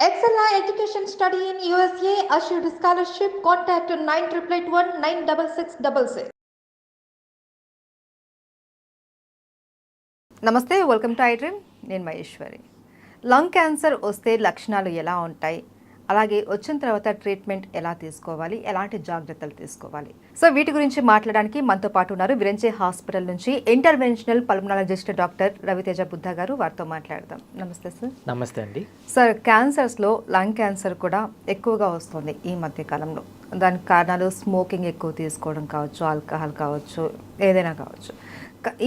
Excella Education Study in USA assured scholarship. Contact 9881 96666. నమస్తే welcome to I dream నేను Maheshwari lung cancer వస్తే లక్షణాలు ఎలా ఉంటాయి అలాగే వచ్చిన తర్వాత ట్రీట్మెంట్ ఎలా తీసుకోవాలి? ఎలాంటి జాగ్రత్తలు తీసుకోవాలి? సో వీటి గురించి మాట్లాడడానికి మనతో పాటు ఉన్నారు విరంచే హాస్పిటల్ నుంచి interventional pulmonologist doctor Raviteja Buddha గారు. వారితో మాట్లాడదాం. నమస్తే సార్. నమస్తే అండి. సార్ క్యాన్సర్స్లో లంగ్ క్యాన్సర్ కూడా ఎక్కువగా వస్తుంది ఈ మధ్య కాలంలో. దానికి కారణాలు స్మోకింగ్ ఎక్కువ తీసుకోవడం కావచ్చు ఆల్కహాల్ కావచ్చు ఏదైనా కావచ్చు.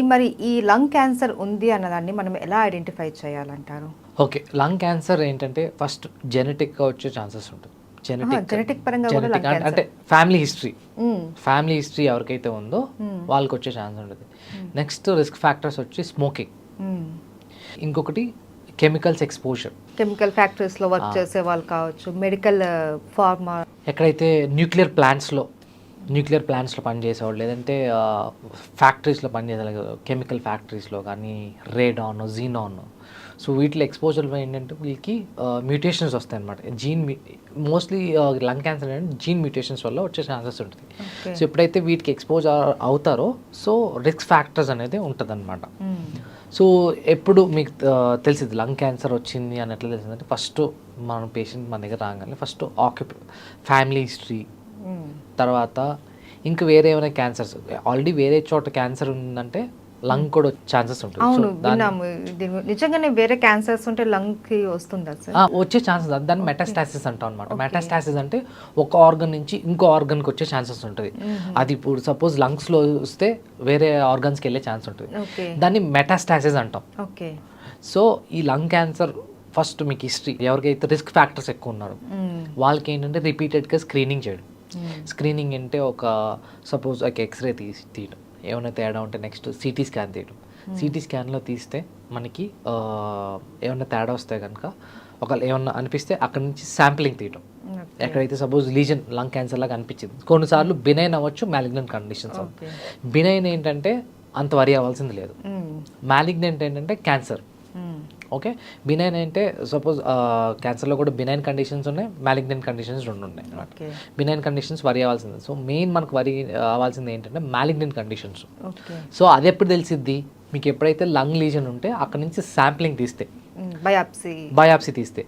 మరి ఈ లంగ్ క్యాన్సర్ ఉంది అన్నదాన్ని మనం ఎలా ఐడెంటిఫై చేయాలంటారు? ఓకే లంగ్ క్యాన్సర్ ఏంటంటే ఫస్ట్ జెనెటిక్గా వచ్చే ఛాన్సెస్ ఉంటుంది. జెనెటిక్ genetic పరంగా జెనెటిక్ అంటే ఫ్యామిలీ హిస్టరీ. ఫ్యామిలీ హిస్టరీ ఎవరికైతే ఉందో వాళ్ళకి వచ్చే ఛాన్స్ ఉంటుంది. నెక్స్ట్ రిస్క్ ఫ్యాక్టర్స్ వచ్చి స్మోకింగ్. ఇంకొకటి కెమికల్స్ ఎక్స్పోజర్. కెమికల్ ఫ్యాక్టరీస్లో వర్క్ చేసే వాళ్ళు కావచ్చు మెడికల్ ఫార్మా. ఎక్కడైతే న్యూక్లియర్ ప్లాంట్స్లో న్యూక్లియర్ ప్లాంట్స్లో పనిచేసేవాళ్ళు లేదంటే ఫ్యాక్టరీస్లో పనిచేసే కెమికల్ ఫ్యాక్టరీస్లో కానీ రేడాన్ జీనాన్ సో వీటిలో ఎక్స్పోజర్ ఏంటంటే వీళ్ళకి మ్యూటేషన్స్ వస్తాయి అనమాట జీన్ మోస్ట్లీ లంగ్ క్యాన్సర్ ఏంటంటే జీన్ మ్యూటేషన్స్ వల్ల వచ్చే ఛాన్సెస్ ఉంటుంది. సో ఎప్పుడైతే వీటికి ఎక్స్పోజ్ అవుతారో సో రిస్క్ ఫ్యాక్టర్స్ అనేది ఉంటుంది సో ఎప్పుడు మీకు తెలిసింది లంగ్ క్యాన్సర్ వచ్చింది అని ఎట్లా తెలిసిందంటే ఫస్ట్ మన పేషెంట్ మన దగ్గర రాగానే ఫస్ట్ ఆక్యుప ఫ్యామిలీ హిస్టరీ తర్వాత ఇంకా వేరే ఏమైనా క్యాన్సర్స్ ఆల్రెడీ వేరే చోట క్యాన్సర్ ఉందంటే లంగ్ కూడా ఛాన్సెస్ ఉంటుంది. అవును విన్నాము. నిజంగానే వేరే క్యాన్సర్స్ ఉంటే లంగ్కి వస్తుందా సార్? వచ్చే ఛాన్సెస్ దాన్ని మెటాస్టాసిస్ అంటాం అనమాట మెటాస్టాసిస్ అంటే ఒక ఆర్గన్ నుంచి ఇంకో ఆర్గన్కి వచ్చే ఛాన్సెస్ ఉంటుంది. అది ఇప్పుడు సపోజ్ లంగ్స్లో వస్తే వేరే ఆర్గన్స్కి వెళ్ళే ఛాన్స్ ఉంటుంది. దాన్ని మెటాస్టాసిస్ అంటాం. ఓకే. సో ఈ లంగ్ క్యాన్సర్ ఫస్ట్ మీకు హిస్టరీ ఎవరికైతే రిస్క్ ఫ్యాక్టర్స్ ఎక్కువ ఉన్నారు వాళ్ళకి ఏంటంటే రిపీటెడ్గా స్క్రీనింగ్ చేయడం. స్క్రీనింగ్ అంటే ఒక సపోజ్ ఒక ఎక్స్రే తీసి తీయడం. ఏమైనా తేడా ఉంటే నెక్స్ట్ సిటీ స్కాన్ తీయడం. సిటీ స్కాన్లో తీస్తే మనకి ఏమైనా తేడా వస్తే కనుక ఒక ఏమన్నా అనిపిస్తే అక్కడ నుంచి శాంప్లింగ్ తీయడం. ఎక్కడైతే సపోజ్ లీజన్ లంగ్ క్యాన్సర్ లాగా అనిపించింది. కొన్నిసార్లు బినైన్ అవ్వచ్చు మ్యాలిగ్నెంట్ కండిషన్స్ బినైన్ ఏంటంటే అంత వరి అవ్వాల్సింది లేదు. మ్యాలిగ్నెంట్ ఏంటంటే క్యాన్సర్ ఓకే? బినైన్ అంటే సపోజ్ క్యాన్సర్లో కూడా బినైన్ కండిషన్స్ ఉన్నాయి మ్యాలిగ్నెంట్ కండిషన్స్ రెండు ఉన్నాయి. అనమాట బినైన్ కండిషన్స్ వరి అవ్వాల్సింది. సో మెయిన్ మనకు వరి అవ్వాల్సింది ఏంటంటే మ్యాలిగ్నెంట్ కండిషన్స్ సో అది ఎప్పుడు తెలిసిద్ది? మీకు ఎప్పుడైతే లంగ్ లీజన్ ఉంటే అక్కడ నుంచి శాంప్లింగ్ తీస్తే. బయాప్సీ బయాప్సీ తీస్తే.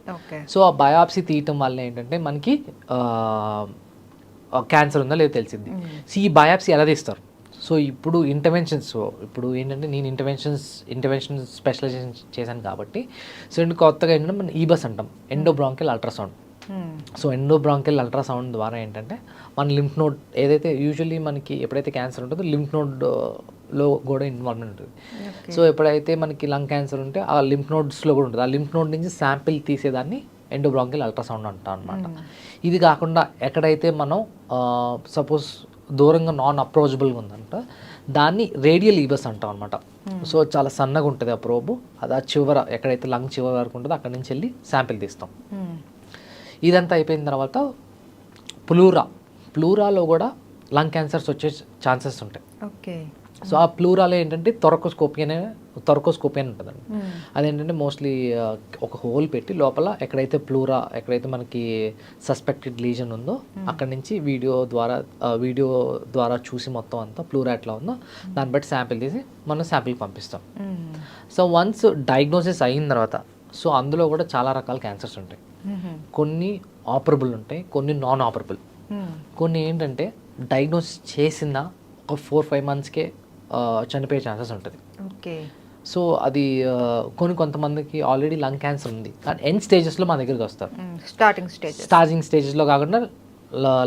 సో ఆ బయాప్సీ తీయటం వల్ల ఏంటంటే మనకి క్యాన్సర్ ఉందో లేదో తెలిసింది సో ఈ బయాప్సీ ఎలా తీస్తారు? సో ఇప్పుడు ఇంటర్వెన్షన్స్ ఇప్పుడు ఏంటంటే నేను ఇంటర్వెన్షన్స్ ఇంటర్వెన్షన్ స్పెషలైజేషన్ చేశాను కాబట్టి సో ఏంటి కొత్తగా ఏంటంటే మనం ఈబస్ అంటాం endobronchial ultrasound so endobronchial ultrasound ద్వారా ఏంటంటే మన లింఫ్ నోడ్ ఏదైతే యూజువల్లీ మనకి ఎప్పుడైతే క్యాన్సర్ ఉంటుందో లింఫ్ నోడ్లో కూడా ఇన్వాల్వ్మెంట్ ఉంటుంది. సో ఎప్పుడైతే మనకి లంగ్ క్యాన్సర్ ఉంటే ఆ లింఫ్ నోడ్స్లో కూడా ఉంటుంది. ఆ లింఫ్ నోడ్ నుంచి శాంపిల్ తీసేదాన్ని ఎండోబ్రాంకిల్ అల్ట్రాసౌండ్ అంటాం అనమాట ఇది కాకుండా ఎక్కడైతే మనం సపోజ్ దూరంగా నాన్ అప్రోచబుల్గా ఉందంట. దాన్ని రేడియల్ ఈబస్ అంటాం అనమాట సో చాలా సన్నగా ఉంటుంది ఆ ప్రోబు అది ఆ చివర ఎక్కడైతే లంగ్ చివర వరకు ఉంటుందో అక్కడ నుంచి వెళ్ళి శాంపిల్ తీస్తాం. ఇదంతా అయిపోయిన తర్వాత ప్లూరా ప్లూరాలో కూడా లంగ్ క్యాన్సర్స్ వచ్చే ఛాన్సెస్ ఉంటాయి. ఓకే సో ఆ ప్లూరాలో ఏంటంటే తొరకోస్కోపీ అనే తొరకోస్కోపీ అని ఉంటుందండి. అదేంటంటే మోస్ట్లీ ఒక హోల్ పెట్టి లోపల ఎక్కడైతే ప్లూరా ఎక్కడైతే మనకి సస్పెక్టెడ్ లీజన్ ఉందో అక్కడ నుంచి వీడియో ద్వారా వీడియో ద్వారా చూసి మొత్తం అంతా ప్లూరా ఎట్లా ఉందో దాన్ని బట్టి శాంపిల్ తీసి మనం శాంపిల్ పంపిస్తాం. సో వన్స్ డయాగ్నోసిస్ అయిన తర్వాత సో అందులో కూడా చాలా రకాల క్యాన్సర్స్ ఉంటాయి. కొన్ని ఆపరబుల్ ఉంటాయి కొన్ని నాన్ ఆపరబుల్. కొన్ని ఏంటంటే డయాగ్నోసిస్ చేసిన ఒక ఫోర్ ఫైవ్ మంత్స్కే చనిపోయే ఛాన్సెస్ ఉంటుంది. ఓకే. సో అది కొన్ని కొంతమందికి ఆల్రెడీ లంగ్ క్యాన్సర్ ఉంది. కానీ ఎండ్ స్టేజెస్లో మన దగ్గరికి వస్తారు. స్టార్టింగ్ స్టేజ్ స్టార్టింగ్ స్టేజెస్లో కాకుండా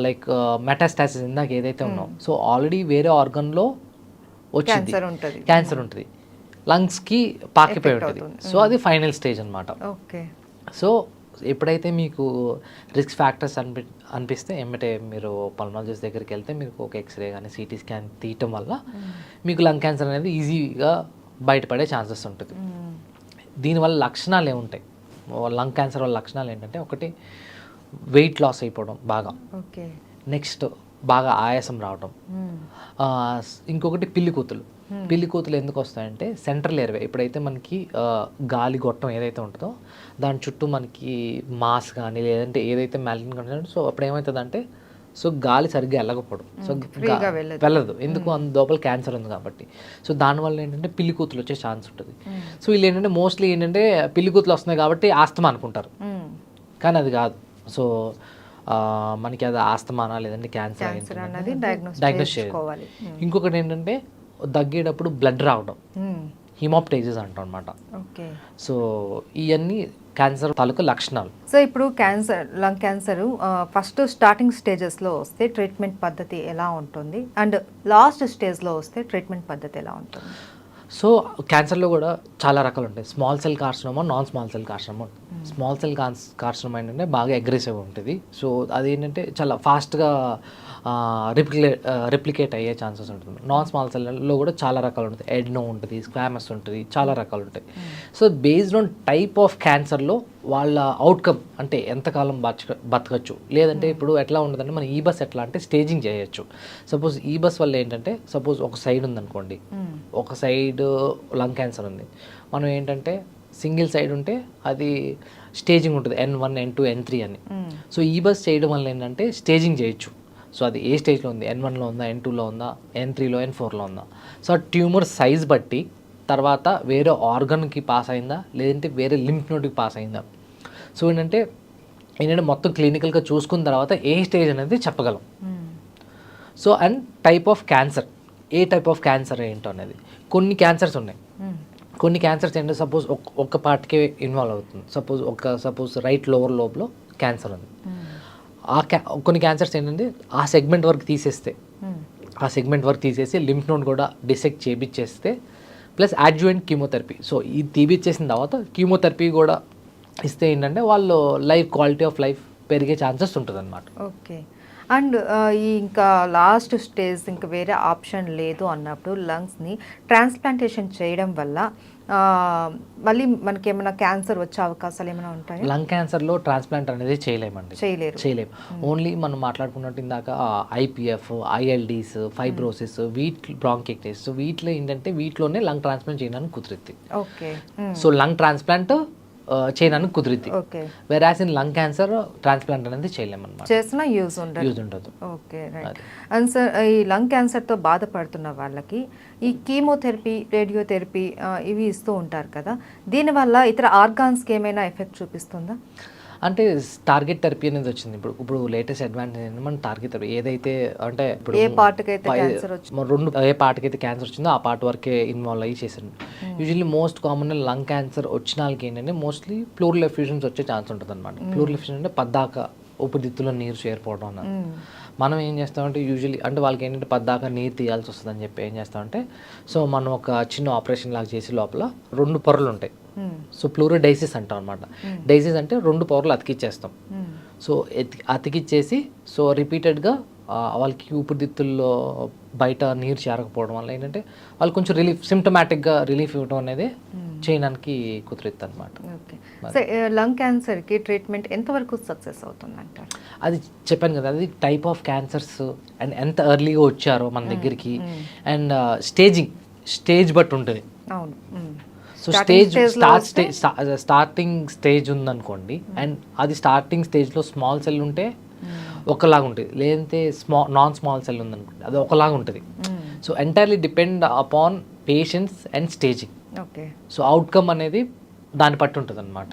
లైక్ మెటాస్టాసిస్ ఇందాక ఏదైతే ఉన్నాం సో ఆల్రెడీ వేరే ఆర్గన్లో వచ్చింది. క్యాన్సర్ ఉంటుంది. లంగ్స్కి పాకిపోయి ఉంటుంది. సో అది ఫైనల్ స్టేజ్ అన్నమాట. ఓకే. సో ఎప్పుడైతే మీకు రిస్క్ ఫ్యాక్టర్స్ అనిపి అనిపిస్తే ఎమ్మటే మీరు పల్మాలజిస్ట్ దగ్గరికి వెళ్తే మీకు ఒక ఎక్స్రే కానీ సిటీ స్కాన్ తీయటం వల్ల మీకు లంగ్ క్యాన్సర్ అనేది ఈజీగా బయటపడే ఛాన్సెస్ ఉంటుంది. దీనివల్ల లక్షణాలు ఏముంటాయి? లంగ్ క్యాన్సర్ వల్ల లక్షణాలు ఏంటంటే ఒకటి వెయిట్ లాస్ అయిపోవడం బాగా. ఓకే. నెక్స్ట్ బాగా ఆయాసం రావటం. స్- ఇంకొకటి పిల్లి కూతులు. పిల్లి కూతులు ఎందుకు వస్తాయంటే సెంట్రల్ ఎయిర్వే. ఇప్పుడైతే మనకి గాలి గొట్టం ఏదైతే ఉంటుందో దాని చుట్టూ మనకి మాస్ కానీ లేదంటే ఏదైతే మ్యాలిన్ కానీ సో అప్పుడు ఏమవుతుందంటే సో గాలి సరిగ్గా వెళ్ళకపోవడం సో ఫ్రీగా గా- వెళ్ళదు. ఎందుకు అందు లోపల క్యాన్సర్ ఉంది కాబట్టి. సో దానివల్ల ఏంటంటే పిల్లి కూతులు వచ్చే ఛాన్స్ ఉంటుంది. సో వీళ్ళు ఏంటంటే మోస్ట్లీ ఏంటంటే పిల్లి కూతులు వస్తున్నాయి కాబట్టి ఆస్తమా అనుకుంటారు. కానీ అది కాదు. సో మనకి అది ఆస్తమానా లేదంటే క్యాన్సర్ అన్నది డయాగ్నోస్ చేసుకోవాలి. ఇంకొకటి ఏంటంటే దగ్గేటప్పుడు బ్లడ్ రావడం. హిమోప్టైజెస్ అంటాం అనమాట ఓకే సో ఇవన్నీ క్యాన్సర్ తాలూకు లక్షణాలు. సో ఇప్పుడు cancer lung cancer first starting స్టేజెస్లో వస్తే ట్రీట్మెంట్ పద్ధతి ఎలా ఉంటుంది? అండ్ లాస్ట్ స్టేజ్లో వస్తే ట్రీట్మెంట్ పద్ధతి ఎలా ఉంటుంది? సో క్యాన్సర్లో కూడా చాలా రకాలు ఉంటాయి small cell carcinoma non small cell carcinoma. Small cell cons carcinoma ఏంటంటే బాగా అగ్రెసివ్ ఉంటుంది. సో అది ఏంటంటే చాలా ఫాస్ట్గా రిప్లికే రిప్లికేట్ అయ్యే ఛాన్సెస్ ఉంటుంది. నాన్ స్మాల్ సెల్లో కూడా చాలా రకాలు ఉంటాయి ఎడ్నో ఉంటుంది స్క్వామస్ ఉంటుంది చాలా రకాలు ఉంటాయి so based on type of క్యాన్సర్లో వాళ్ళ అవుట్కమ్ అంటే ఎంతకాలం బతక బతకచ్చు? లేదంటే ఇప్పుడు ఎట్లా ఉంటుందంటే మన ఈ బస్ ఎట్లా అంటే స్టేజింగ్ చేయొచ్చు. సపోజ్ ఈ బస్ వల్ల ఏంటంటే సపోజ్ ఒక సైడ్ ఉందనుకోండి. ఒక సైడ్ లంగ్ క్యాన్సర్ ఉంది. మనం ఏంటంటే సింగిల్ సైడ్ ఉంటే అది స్టేజింగ్ ఉంటుంది. N one N two N three అని. సో ఈ బస్ చేయడం వల్ల ఏంటంటే స్టేజింగ్ చేయొచ్చు. సో అది ఏ స్టేజ్లో ఉంది? ఎన్ వన్లో ఉందా? ఎన్ టూలో ఉందా? ఎన్ త్రీలో ఎన్ ఫోర్లో ఉందా? సో ఆ ట్యూమర్ సైజ్ బట్టి తర్వాత వేరే ఆర్గన్కి పాస్ అయిందా? లేదంటే వేరే లింఫ్ నోడ్కి పాస్ అయిందా? సో ఏంటంటే ఏంటంటే మొత్తం క్లినికల్గా చూసుకున్న తర్వాత ఏ స్టేజ్ అనేది చెప్పగలం. So and type of cancer. ఏ టైప్ ఆఫ్ క్యాన్సర్ ఏంటో అనేది. కొన్ని క్యాన్సర్స్ ఉన్నాయి. కొన్ని క్యాన్సర్స్ ఏంటంటే సపోజ్ ఒక్క పార్ట్కే ఇన్వాల్వ్ అవుతుంది. సపోజ్ ఒక సపోజ్ రైట్ లోవర్ లోబ్లో క్యాన్సర్ ఉంది. ఆ క్యా కొన్ని క్యాన్సర్స్ ఏంటంటే ఆ సెగ్మెంట్ వరకు తీసేస్తే ఆ సెగ్మెంట్ వరకు తీసేసి లింఫ్ నోడ్ కూడా డిసెక్ట్ చేపించేస్తే ప్లస్ యాడ్జువెంట్ కీమోథెరపీ. సో ఈ టీబీ ఇచ్చేసిన తర్వాత కీమోథెరపీ కూడా ఇస్తే ఏంటంటే వాళ్ళు లైఫ్ క్వాలిటీ ఆఫ్ లైఫ్ పెరిగే ఛాన్సెస్ ఉంటుంది అనమాట ఓకే. అండ్ ఈ ఇంకా లాస్ట్ స్టేజ్ ఇంకా వేరే ఆప్షన్ లేదు అన్నప్పుడు లంగ్స్ని ట్రాన్స్ప్లాంటేషన్ చేయడం వల్ల మళ్ళీ మనకి ఏమైనా క్యాన్సర్ వచ్చే అవకాశాలు ఏమైనా ఉంటాయా? లంగ్ క్యాన్సర్లో ట్రాన్స్ప్లాంట్ అనేది చేయలేమండి. చేయలేరు. చేయలేము. ఓన్లీ మనం మాట్లాడుకున్నట్టు ఇందాక ఐపీఎఫ్ ఐఎల్డీస్ ఫైబ్రోసిస్ వీట్ బ్రాంకెక్టిస్ వీటిలో ఏంటంటే వీటిలోనే లంగ్ ట్రాన్స్ప్లాంట్ చేయడానికి కుదిరిద్ది. ఓకే. సో లంగ్ ట్రాన్స్ప్లాంట్ చేయడానికి కుదిరిద్ది. Okay. Whereas in lung cancer transplant అనేది చేయలేమన్నమాట. చేసిన యూజ్ ఉండదు. యూజ్ ఉండదు. ఓకే అండ్ సార్ ఈ లంగ్ క్యాన్సర్తో బాధపడుతున్న వాళ్ళకి ఈ కీమోథెరపీ రేడియోథెరపీ ఇవి ఇస్తూ ఉంటారు కదా. దీనివల్ల ఇతర ఆర్గాన్స్కి ఏమైనా ఎఫెక్ట్ చూపిస్తుందా? అంటే టార్గెట్ థెరపీ అనేది వచ్చింది. ఇప్పుడు ఇప్పుడు లేటెస్ట్ అడ్వాంటేజ్ ఏంటంటే మన టార్గెట్ థెరపీ ఏదైతే అంటే ఇప్పుడు ఏ వచ్చిందో. రెండు ఏ పార్ట్కి అయితే క్యాన్సర్ వచ్చిందో ఆ పార్ట్ వరకే ఇన్వాల్వ్ అయ్యి చేశాను usually most common lung cancer వచ్చిన వాళ్ళకి ఏంటంటే మోస్ట్లీ ప్లూరల్ వచ్చే ఛాన్స్ ఉంటుంది అనమాట ప్లూరల్ అంటే పద్దాక ఊపిరితిత్తులో నీరు చేరిపోవడం అన్నది మనం ఏం చేస్తామంటే యూజువల్లీ అంటే వాళ్ళకి ఏంటంటే పద్దాక నీరు తీయాల్సి వస్తుందని చెప్పి ఏం చేస్తామంటే సో మనం ఒక చిన్న ఆపరేషన్ లాగా చేసి లోపల రెండు పొరలు ఉంటాయి. సో ప్లూరో డైసిస్ అంటాం అనమాట డైసిస్ అంటే రెండు పొరలు అతికిచ్చేస్తాం. సో ఎతి అతికిచ్చేసి సో రిపీటెడ్గా వాళ్ళకి ఊపిరితిత్తుల్లో బయట నీరు చేరకపోవడం వల్ల ఏంటంటే వాళ్ళు కొంచెం రిలీఫ్ సిమ్టమాటిక్గా రిలీఫ్ ఇవ్వడం అనేది చేయడానికి కుదిరిద్ది అనమాట లంగ్ క్యాన్సర్కి ట్రీట్మెంట్ ఎంతవరకు సక్సెస్ అవుతుంది అది చెప్పాను కదా అది టైప్ ఆఫ్ క్యాన్సర్స్ అండ్ ఎంత ఎర్లీగా వచ్చారో మన దగ్గరికి. అండ్ స్టేజింగ్ స్టేజ్ బట్టి ఉంటుంది. అవును. So stage start starting stage ఉందనుకోండి. అండ్ అది స్టార్టింగ్ స్టేజ్లో స్మాల్ సెల్ ఉంటే ఒకలాగా ఉంటుంది. లేదంటే స్మా నాన్ స్మాల్ సెల్ ఉందనుకోండి అది ఒకలాగా ఉంటుంది. So entirely depend upon patients and staging. Okay. So outcome అనేది దాన్ని బట్టి ఉంటుంది అనమాట.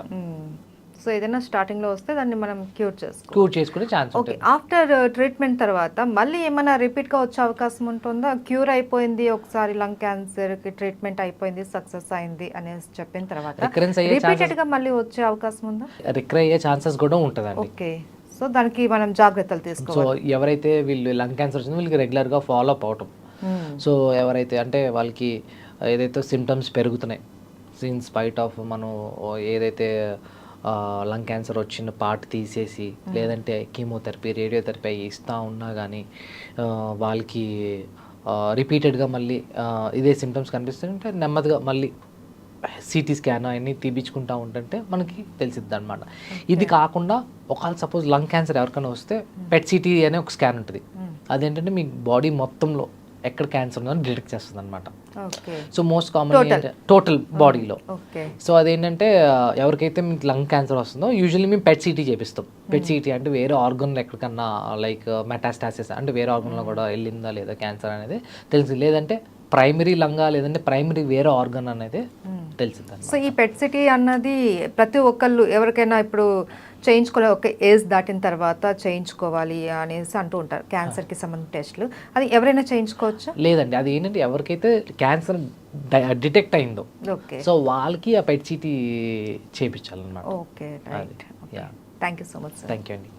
సో ఏదైనా స్టార్టింగ్లో వస్తే దాన్ని మనం క్యూర్ చేసుకో. క్యూర్ చేసుకునే ఛాన్స్ ఓకే ఆఫ్టర్ ట్రీట్మెంట్ తర్వాత మళ్ళీ ఏమైనా రిపీట్గా వచ్చే అవకాశం ఉంటుందా? క్యూర్ అయిపోయింది ఒకసారి లంగ్ క్యాన్సర్కి ట్రీట్మెంట్ అయిపోయింది సక్సెస్ అయింది అనేసి చెప్పిన తర్వాత అయ్యే chances- రిపీటెడ్గా మళ్ళీ వచ్చే అవకాశం ఉందా? రికర్ అయ్యే ఛాన్సెస్ కూడా ఉంటుందండి. ఓకే. సో దానికి మనం జాగ్రత్తలు సో తీసుకోవాలి. ఎవరైతే వీళ్ళు లంగ్ క్యాన్సర్ వచ్చిందో వీళ్ళకి రెగ్యులర్గా ఫాలో అప్ అవటం. సో ఎవరైతే అంటే వాళ్ళకి ఏదైతే సిమ్టమ్స్ పెరుగుతున్నాయి ఇన్ స్పైట్ ఆఫ్ మనం ఏదైతే లంగ్ క్యాన్సర్ వచ్చిన పార్ట్ తీసేసి లేదంటే కీమోథెరపీ రేడియోథెరపీ అవి ఇస్తూ ఉన్నా కానీ వాళ్ళకి రిపీటెడ్గా మళ్ళీ ఇదే సిమ్టమ్స్ కనిపిస్తుంటే నెమ్మదిగా మళ్ళీ సిటీ స్కాన్ అవన్నీ తీపించుకుంటా ఉంటుంటే మనకి తెలిసిద్ది అనమాట ఇది కాకుండా ఒకవేళ సపోజ్ లంగ్ క్యాన్సర్ ఎవరికైనా వస్తే పెట్ సిటీ అనే ఒక స్కాన్ ఉంటుంది. అదేంటంటే మీ బాడీ మొత్తంలో ఎక్కడ క్యాన్సర్ ఉందని డిటెక్ట్ చేస్తుంది అనమాట సో మోస్ట్ కామన్ టోటల్ బాడీలో సో అదేంటంటే ఆ, ఎవరికైతే మీకు లంగ్ క్యాన్సర్ వస్తుందో యూజువల్లీ మేము పెట్ సిటీ చేపిస్తాం. పెట్ సిటీ అంటే వేరే ఆర్గన్లో ఎక్కడికన్నా లైక్ మెటాస్టాసిస్ అంటే వేరే ఆర్గన్లో కూడా వెళ్ళిందా లేదా క్యాన్సర్ అనేది తెలిసి లేదంటే ప్రైమరీ లంగా లేదంటే ప్రైమరీ వేరే ఆర్గన్ అనేది తెలిసింది సో ఈ పెట్ సిటీ అన్నది ప్రతి ఒక్కళ్ళు ఎవరికైనా ఇప్పుడు చేయించుకోవాలి ఒక ఏజ్ దాటిన తర్వాత చేయించుకోవాలి అనేసి అంటూ ఉంటారు క్యాన్సర్కి సంబంధించిన టెస్ట్లు. అది ఎవరైనా చేయించుకోవచ్చు? లేదండి అది ఏంటంటే ఎవరికైతే క్యాన్సర్ డిటెక్ట్ అయిందో ఓకే. సో వాళ్ళకి ఆ PET CT చేయించాలన్నమాట okay. Thank you. So much thank you అండి.